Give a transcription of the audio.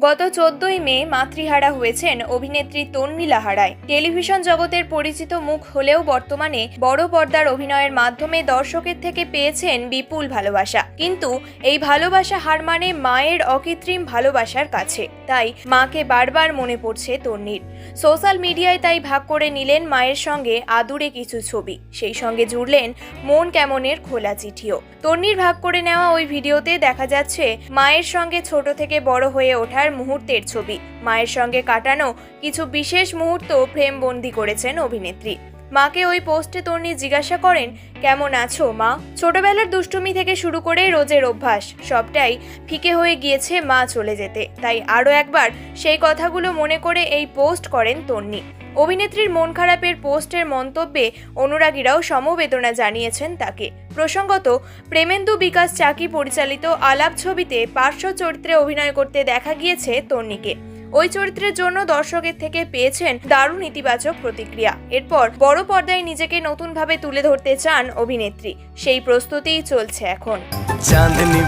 গত চোদ্দই মে মাতৃহারা হয়েছেন অভিনেত্রী তন্নি লাহারায় টেলিভিশন জগতের পরিচিত মুখ হলেও বর্তমানে বড় পর্দার অভিনয়ের মাধ্যমে দর্শকের থেকে পেয়েছেন বিপুল ভালোবাসা। কিন্তু এই ভালোবাসা হার মানে মায়ের অকৃত্রিম ভালোবাসার কাছে। তাই মাকে বারবার মনে পড়ছে তন্নির সোশ্যাল মিডিয়ায় তাই ভাগ করে নিলেন মায়ের সঙ্গে আদুরে কিছু ছবি। সেই সঙ্গে জুড়লেন মন কেমনের খোলা চিঠিও। তন্নির ভাগ করে নেওয়া ওই ভিডিওতে দেখা যাচ্ছে মায়ের সঙ্গে ছোট থেকে বড় হয়ে ওঠার মুহূর্তের ছবি। মায়ের সঙ্গে কাটানো কিছু বিশেষ মুহূর্ত ফ্রেমবন্দি করেছেন অভিনেত্রী। মাকে ওই পোস্টে তন্নি জিজ্ঞাসা করেন, কেমন আছো মা? ছোটবেলার দুষ্টুমি থেকে শুরু করে রোজের অভ্যাস, সবটাই ফিকে হয়ে গিয়েছে মা চলে যেতে। তাই আরও একবার সেই কথাগুলো মনে করে এই পোস্ট করেন তন্নি। অভিনেত্রীর মন খারাপের পোস্টের মন্তব্যে অনুরাগীরাও সমবেদনা জানিয়েছেন তাকে। প্রসঙ্গত, প্রেমেন্দু বিকাশ চাকি পরিচালিত আলাপ ছবিতে পার্শ্ব চরিত্রে অভিনয় করতে দেখা গিয়েছে তন্নিকে। ওই চরিত্রের জন্য দর্শকের থেকে পেয়েছেন দারুণ ইতিবাচক প্রতিক্রিয়া। এরপর বড় পর্দায় নিজেকে নতুনভাবে তুলে ধরতে চান অভিনেত্রী। সেই প্রস্তুতিই চলছে এখন। চাঁদনি